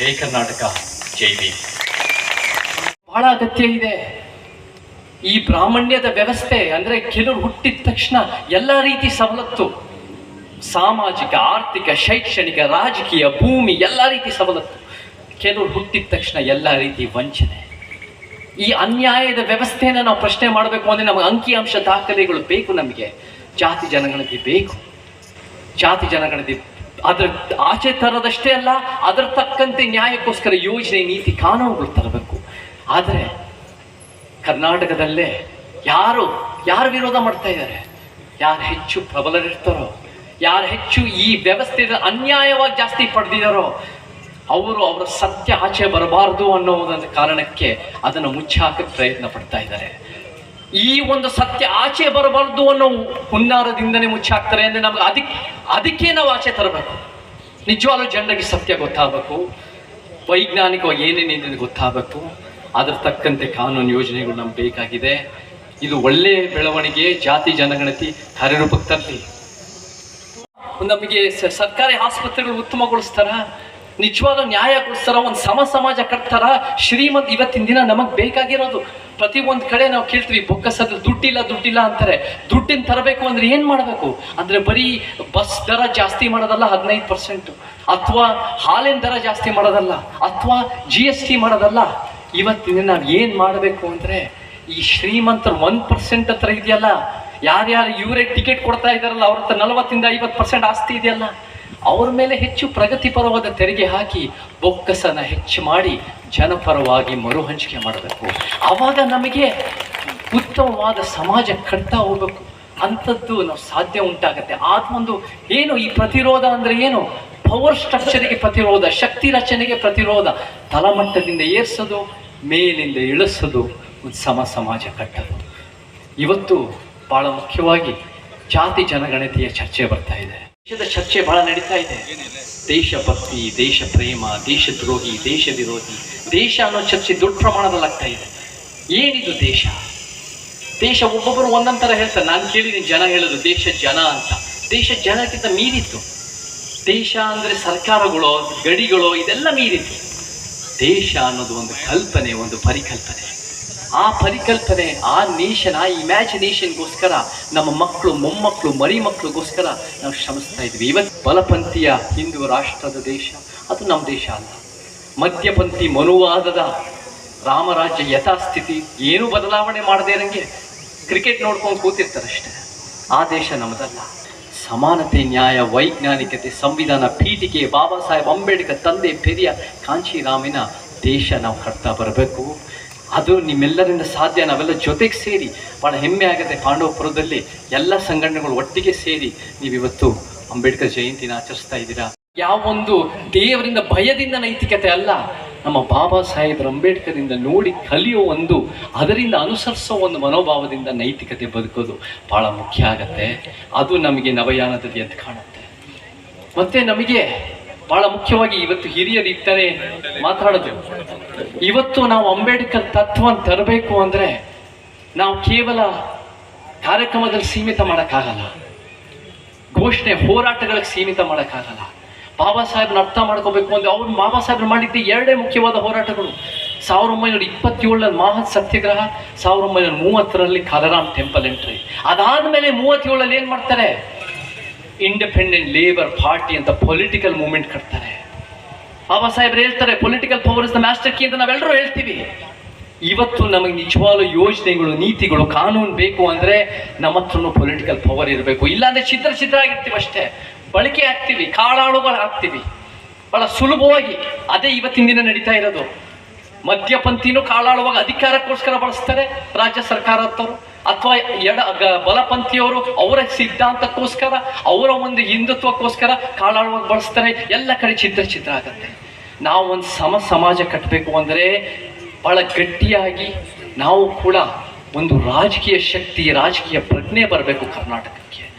ಜೈ ಕರ್ನಾಟಕ, ಜೈ B ಬಹಳ ಅಗತ್ಯ ಇದೆ. ಈ ಬ್ರಾಹ್ಮಣ್ಯದ ವ್ಯವಸ್ಥೆ ಅಂದ್ರೆ ಕೆಲವರು ಹುಟ್ಟಿದ ತಕ್ಷಣ ಎಲ್ಲ ರೀತಿ ಸವಲತ್ತು. ಸಾಮಾಜಿಕ, ಆರ್ಥಿಕ, ಶೈಕ್ಷಣಿಕ, ರಾಜಕೀಯ, ಭೂಮಿ ಎಲ್ಲ ರೀತಿ ಸವಲತ್ತು. ಕೆಲವರು ಹುಟ್ಟಿದ ತಕ್ಷಣ ಎಲ್ಲ ರೀತಿ ವಂಚನೆ. ಈ ಅನ್ಯಾಯದ ವ್ಯವಸ್ಥೆಯನ್ನು ನಾವು ಪ್ರಶ್ನೆ ಮಾಡಬೇಕು ಅಂದ್ರೆ ನಮಗೆ ಅಂಕಿಅಂಶ ದಾಖಲೆಗಳು ಬೇಕು ನಮಗೆ. ಜಾತಿ ಜನಗಣತಿ ಬೇಕು. ಜಾತಿ ಜನಗಣತಿ ಅದ್ರ ಆಚೆ ತರೋದಷ್ಟೇ ಅಲ್ಲ, ಅದರ ತಕ್ಕಂತೆ ನ್ಯಾಯಕ್ಕೋಸ್ಕರ ಯೋಜನೆ, ನೀತಿ, ಕಾನೂನುಗಳು ತರಬೇಕು. ಆದರೆ ಕರ್ನಾಟಕದಲ್ಲೇ ಯಾರು ಯಾರು ವಿರೋಧ ಮಾಡ್ತಾ ಇದ್ದಾರೆ? ಯಾರು ಹೆಚ್ಚು ಪ್ರಬಲರಿರ್ತಾರೋ? ಯಾರು ಹೆಚ್ಚು ಈ ವ್ಯವಸ್ಥೆ ಅನ್ಯಾಯವಾಗಿ ಜಾಸ್ತಿ ಪಡೆದಿದ್ದಾರೋ? ಅವರು ಅವರ ಸತ್ಯ ಆಚೆ ಬರಬಾರದು ಒಂದು ಕಾರಣಕ್ಕೆ ಅದನ್ನು ಮುಚ್ಚಾಕಕ್ಕೆ ಪ್ರಯತ್ನ ಪಡ್ತಾ ಇದ್ದಾರೆ. ಈ ಒಂದು ಸತ್ಯ ಆಚೆ ಬರಬಾರದು ಅನ್ನೋ ಹುನ್ನಾರದಿಂದನೇ ಮುಚ್ಚಾಕ್ತಾರೆ ಅಂದರೆ ನಮ್ಗೆ ಅದಕ್ಕೆ ಅದಕ್ಕೆ ನಾವು ಆಚೆ ತರಬೇಕು. ನಿಜವಾಗ್ಲೂ ಜನರಿಗೆ ಸತ್ಯ ಗೊತ್ತಾಗಬೇಕು. ವೈಜ್ಞಾನಿಕವಾಗಿ ಏನೇನಿದೆ ಗೊತ್ತಾಗಬೇಕು. ಅದ್ರ ತಕ್ಕಂತೆ ಕಾನೂನು ಯೋಜನೆಗಳು ನಮ್ಗೆ ಬೇಕಾಗಿದೆ. ಇದು ಒಳ್ಳೆಯ ಬೆಳವಣಿಗೆ, ಜಾತಿ ಜನಗಣತಿ ಕಾರ್ಯರೂಪಕ್ಕೆ ತರಲಿ ನಮಗೆ ಸರ್ಕಾರಿ ಆಸ್ಪತ್ರೆಗಳು ಉತ್ತಮಗೊಳಿಸ್ತಾರ? ನಿಜವಾದ ನ್ಯಾಯ ಒಂದು ಸಮ ಸಮಾಜ ಕಟ್ತಾರ ಶ್ರೀಮಂತ ಇವತ್ತಿನ ದಿನ ನಮಗೆ ಬೇಕಾಗಿರೋದು. ಪ್ರತಿ ಒಂದು ಕಡೆ ನಾವು ಕೇಳ್ತೀವಿ ಬೊಕ್ಕಸದ ದುಡ್ಡಿಲ್ಲ ದುಡ್ಡಿಲ್ಲ ಅಂತಾರೆ. ದುಡ್ಡಿನ ತರಬೇಕು ಅಂದ್ರೆ ಏನು ಮಾಡಬೇಕು? ಅಂದ್ರೆ ಬರೀ ಬಸ್ ದರ ಜಾಸ್ತಿ ಮಾಡೋದಲ್ಲ ಹದಿನೈದು ಪರ್ಸೆಂಟ್ ಅಥವಾ ಹಾಲಿನ ದರ ಜಾಸ್ತಿ ಮಾಡೋದಲ್ಲ, ಅಥವಾ ಜಿ ಎಸ್ ಟಿ ಮಾಡೋದಲ್ಲ. ಇವತ್ತಿನ ನಾವು ಏನು ಮಾಡಬೇಕು ಅಂದರೆ, ಈ ಶ್ರೀಮಂತರು ಒನ್ ಪರ್ಸೆಂಟ್ ಹತ್ರ ಇದೆಯಲ್ಲ, ಯಾರ್ಯಾರು ಇವರೇ ಟಿಕೆಟ್ ಕೊಡ್ತಾ ಇದ್ದಾರಲ್ಲ, ಅವ್ರ ಹತ್ರ ನಲವತ್ತಿಂದ ಐವತ್ತು ಪರ್ಸೆಂಟ್ ಆಸ್ತಿ ಇದೆಯಲ್ಲ ಅವ್ರ ಮೇಲೆ ಹೆಚ್ಚು ಪ್ರಗತಿಪರವಾದ ತೆರಿಗೆ ಹಾಕಿ ಬೊಕ್ಕಸನ ಹೆಚ್ಚು ಮಾಡಿ ಜನಪರವಾಗಿ ಮರು ಹಂಚಿಕೆ ಮಾಡಬೇಕು. ಆವಾಗ ನಮಗೆ ಉತ್ತಮವಾದ ಸಮಾಜ ಕಟ್ತಾ ಹೋಗ್ಬೇಕು. ಅಂಥದ್ದು ನಾವು ಸಾಧ್ಯ ಉಂಟಾಗತ್ತೆ. ಒಂದು ಏನು ಈ ಪ್ರತಿರೋಧ ಅಂದ್ರೆ ಏನು? ಪವರ್ ಸ್ಟ್ರಕ್ಚರಿಗೆ ಪ್ರತಿರೋಧ, ಶಕ್ತಿ ರಚನೆಗೆ ಪ್ರತಿರೋಧ. ತಳಮಟ್ಟದಿಂದ ಏರ್ಸೋದು, ಮೇಲಿಂದ ಇಳಿಸೋದು, ಒಂದು ಸಮ ಸಮಾಜ ಕಟ್ಟೋದು. ಇವತ್ತು ಭಾಳ ಮುಖ್ಯವಾಗಿ ಜಾತಿ ಜನಗಣತಿಯ ಚರ್ಚೆ ಬರ್ತಾ ಇದೆ. ದೇಶದ ಚರ್ಚೆ ಬಹಳ ನಡೀತಾ ಇದೆ. ದೇಶಭಕ್ತಿ ದೇಶ ಪ್ರೇಮ ದೇಶದ್ರೋಹಿ ದೇಶ ವಿರೋಧಿ ದೇಶ ಅನ್ನೋ ಚರ್ಚೆ ದೊಡ್ಡ ಪ್ರಮಾಣದಲ್ಲಿ ಆಗ್ತಾ ಇದೆ. ಏನಿದು ದೇಶ? ದೇಶ ಒಬ್ಬೊಬ್ಬರು ಒಂದೊಂದ್ ಹೇಳ್ತಾರೆ. ನಾನು ಕೇಳಿದ್ದೀನಿ, ಜನ ಹೇಳೋದು ದೇಶ ಜನ ಅಂತ. ದೇಶ ಜನಕ್ಕಿಂತ ಮೀರಿತ್ತು. ದೇಶ ಅಂದ್ರೆ ಸರ್ಕಾರಗಳು, ಗಡಿಗಳು, ಇದೆಲ್ಲ ಮೀರಿತ್ತು. ದೇಶ ಅನ್ನೋದು ಒಂದು ಕಲ್ಪನೆ, ಒಂದು ಪರಿಕಲ್ಪನೆ. ಆ ಪರಿಕಲ್ಪನೆ, ಆ ನೇಷನ್ ಆ ಇಮ್ಯಾಜಿನೇಷನ್ಗೋಸ್ಕರ ನಮ್ಮ ಮಕ್ಕಳು, ಮೊಮ್ಮಕ್ಕಳು ಮರಿ ಮಕ್ಕಳಿಗೋಸ್ಕರ ನಾವು ಶ್ರಮಿಸ್ತಾ ಇದ್ವಿ. ಇವತ್ತು ಬಲಪಂಥೀಯ ಹಿಂದೂ ರಾಷ್ಟ್ರದ ದೇಶ, ಅದು ನಮ್ಮ ದೇಶ ಅಲ್ಲ. ಮಧ್ಯಪಂಥಿ ಮನುವಾದದ ರಾಮರಾಜ್ಯ ಯಥಾಸ್ಥಿತಿ, ಏನೂ ಬದಲಾವಣೆ ಮಾಡದೇ ಇರಂಗೆ ಕ್ರಿಕೆಟ್ ನೋಡ್ಕೊಂಡು ಕೂತಿರ್ತಾರಷ್ಟೇ ಆ ದೇಶ ನಮ್ಮದಲ್ಲ. ಸಮಾನತೆ, ನ್ಯಾಯ, ವೈಜ್ಞಾನಿಕತೆ, ಸಂವಿಧಾನ ಪೀಠಿಕೆ, ಬಾಬಾ ಸಾಹೇಬ್ ಅಂಬೇಡ್ಕರ್ ತಂದೆ, ಪೆರಿಯ ಕಾಂಚಿರಾಮಿನ ದೇಶ ನಾವು ಕಟ್ತಾ ಬರಬೇಕು. ಅದು ನಿಮ್ಮೆಲ್ಲರಿಂದ ಸಾಧ್ಯ. ನಾವೆಲ್ಲ ಜೊತೆಗೆ ಸೇರಿ ಭಾಳ ಹೆಮ್ಮೆ ಆಗುತ್ತೆ ಪಾಂಡವಪುರದಲ್ಲಿ. ಎಲ್ಲ ಸಂಘಟನೆಗಳು ಒಟ್ಟಿಗೆ ಸೇರಿ ನೀವಿವತ್ತು ಅಂಬೇಡ್ಕರ್ ಜಯಂತಿನ ಆಚರಿಸ್ತಾ ಇದ್ದೀರಾ? ಯಾವೊಂದು ದೇವರಿಂದ, ಭಯದಿಂದ ನೈತಿಕತೆ ಅಲ್ಲ. ನಮ್ಮ ಬಾಬಾ ಸಾಹೇಬ್ರ ಅಂಬೇಡ್ಕರಿಂದ ನೋಡಿ ಕಲಿಯೋ ಒಂದು, ಅದರಿಂದ ಅನುಸರಿಸೋ ಒಂದು ಮನೋಭಾವದಿಂದ ನೈತಿಕತೆ ಬದುಕೋದು ಬಹಳ ಮುಖ್ಯ ಆಗತ್ತೆ. ಅದು ನಮಗೆ ನವಯಾನದಲ್ಲಿ ಅಂತ ಕಾಣುತ್ತೆ. ಮತ್ತೆ ನಮಗೆ ಬಹಳ ಮುಖ್ಯವಾಗಿ ಇವತ್ತು ಹಿರಿಯರು ಇರ್ತಾರೆ ಮಾತಾಡೋದು. ಇವತ್ತು ನಾವು ಅಂಬೇಡ್ಕರ್ ತತ್ವವನ್ನು ತರಬೇಕು ಅಂದ್ರೆ ನಾವು ಕೇವಲ ಕಾರ್ಯಕ್ರಮದಲ್ಲಿ ಸೀಮಿತ ಮಾಡೋಕ್ಕಾಗಲ್ಲ. ಘೋಷಣೆ ಹೋರಾಟಗಳಿಗೆ ಸೀಮಿತ ಮಾಡೋಕ್ಕಾಗಲ್ಲ. ಬಾಬಾ ಸಾಹೇಬ್ನ ಅರ್ಥ ಮಾಡ್ಕೋಬೇಕು ಅಂದ್ರೆ ಅವ್ರು ಬಾಬಾ ಸಾಹೇಬ್ರು ಮಾಡಿದ್ದೆ ಎರಡೇ ಮುಖ್ಯವಾದ ಹೋರಾಟಗಳು. ಸಾವಿರದ ಒಂಬೈನೂರ ಇಪ್ಪತ್ತೇಳರಲ್ಲಿ ಮಹತ್ ಸತ್ಯಾಗ್ರಹ, ಸಾವಿರದ ಒಂಬೈನೂರ ಮೂವತ್ತರಲ್ಲಿ ಕಲರಾಮ್ ಟೆಂಪಲ್ ಎಂಟ್ರಿ ಅದಾದ್ಮೇಲೆ ಮೂವತ್ತೇಳರಲ್ಲಿ ಏನು ಮಾಡ್ತಾರೆ? ಇಂಡಿಪೆಂಡೆಂಟ್ ಲೇಬರ್ ಪಾರ್ಟಿ ಅಂತ ಪೊಲಿಟಿಕಲ್ ಮೂವ್ಮೆಂಟ್ ಕಟ್ತಾರೆ. ಬಾಬಾ ಸಾಹೇಬ್ರು ಹೇಳ್ತಾರೆ political power is the master key ಅಂತ ನಾವೆಲ್ಲರೂ ಹೇಳ್ತೀವಿ. ಇವತ್ತು ನಮಗೆ ನಿಜವಾದ ಯೋಜನೆಗಳು, ನೀತಿಗಳು, ಕಾನೂನು ಬೇಕು ಅಂದ್ರೆ ನಮ್ಮ ಹತ್ರನೂ ಪೊಲಿಟಿಕಲ್ ಪವರ್ ಇರಬೇಕು. ಇಲ್ಲಾಂದ್ರೆ ಚಿತ್ರ ಚಿತ್ರ ಆಗಿರ್ತೀವಿ ಅಷ್ಟೇ. ಬಳಕೆ ಆಗ್ತೀವಿ ಕಾಳಾಳುಗಳು ಆಗ್ತೀವಿ ಬಹಳ ಸುಲಭವಾಗಿ. ಅದೇ ಇವತ್ತಿನ ದಿನ ನಡೀತಾ ಇರೋದು. ಮಧ್ಯಪಂಥಿನೂ ಕಾಳಾಳುವಾಗ ಅಧಿಕಾರಕ್ಕೋಸ್ಕರ ಬಳಸ್ತಾರೆ ರಾಜ್ಯ ಸರ್ಕಾರದವರು. ಅಥವಾ ಎಡ ಬಲಪಂಥಿಯವರು ಅವರ ಸಿದ್ಧಾಂತಕ್ಕೋಸ್ಕರ, ಅವರ ಒಂದು ಹಿಂದುತ್ವಕ್ಕೋಸ್ಕರ ಕಾಳಾಳುವಾಗ ಬಳಸ್ತಾರೆ. ಎಲ್ಲ ಕಡೆ ಚಿತ್ರ ಚಿತ್ರ ಆಗತ್ತೆ. ನಾವು ಒಂದು ಸಮ ಸಮಾಜ ಕಟ್ಟಬೇಕು ಅಂದರೆ ಬಹಳ ಗಟ್ಟಿಯಾಗಿ ನಾವು ಕೂಡ ಒಂದು ರಾಜಕೀಯ ಶಕ್ತಿ, ರಾಜಕೀಯ ಪ್ರಜ್ಞೆ ಬರಬೇಕು ಕರ್ನಾಟಕಕ್ಕೆ.